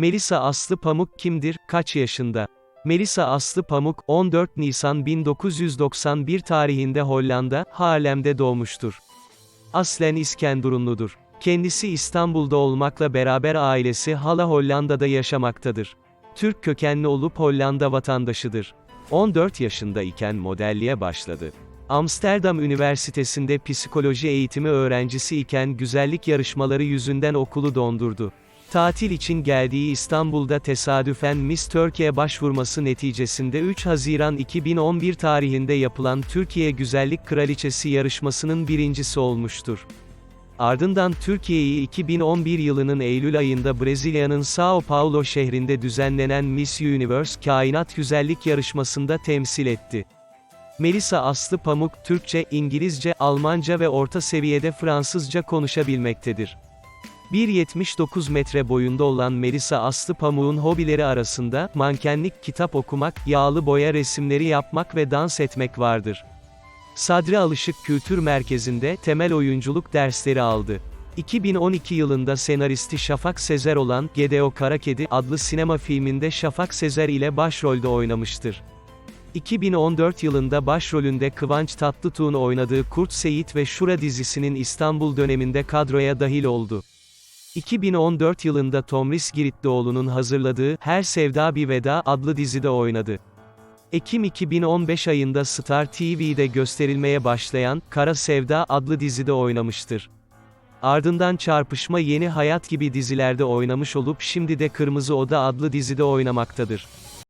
Melisa Aslı Pamuk kimdir, kaç yaşında? Melisa Aslı Pamuk, 14 Nisan 1991 tarihinde Hollanda, Haarlem'de doğmuştur. Aslen İskenderunludur. Kendisi İstanbul'da olmakla beraber ailesi hala Hollanda'da yaşamaktadır. Türk kökenli olup Hollanda vatandaşıdır. 14 yaşında iken modelliğe başladı. Amsterdam Üniversitesi'nde psikoloji eğitimi öğrencisi iken güzellik yarışmaları yüzünden okulu dondurdu. Tatil için geldiği İstanbul'da tesadüfen Miss Turkey'e başvurması neticesinde 3 Haziran 2011 tarihinde yapılan Türkiye Güzellik Kraliçesi yarışmasının birincisi olmuştur. Ardından Türkiye'yi 2011 yılının Eylül ayında Brezilya'nın São Paulo şehrinde düzenlenen Miss Universe Kainat Güzellik Yarışması'nda temsil etti. Melisa Aslı Pamuk, Türkçe, İngilizce, Almanca ve orta seviyede Fransızca konuşabilmektedir. 1.79 metre boyunda olan Melisa Aslı Pamuk'un hobileri arasında, mankenlik, kitap okumak, yağlı boya resimleri yapmak ve dans etmek vardır. Sadri Alışık Kültür Merkezi'nde temel oyunculuk dersleri aldı. 2012 yılında senaristi Şafak Sezer olan Gedeo Karakedi adlı sinema filminde Şafak Sezer ile başrolde oynamıştır. 2014 yılında başrolünde Kıvanç Tatlıtuğ'un oynadığı Kurt Seyit ve Şura dizisinin İstanbul döneminde kadroya dahil oldu. 2014 yılında Tomris Giritlioğlu'nun hazırladığı Her Sevda Bir Veda adlı dizide oynadı. Ekim 2015 ayında Star TV'de gösterilmeye başlayan Kara Sevda adlı dizide oynamıştır. Ardından Çarpışma Yeni Hayat gibi dizilerde oynamış olup şimdi de Kırmızı Oda adlı dizide oynamaktadır.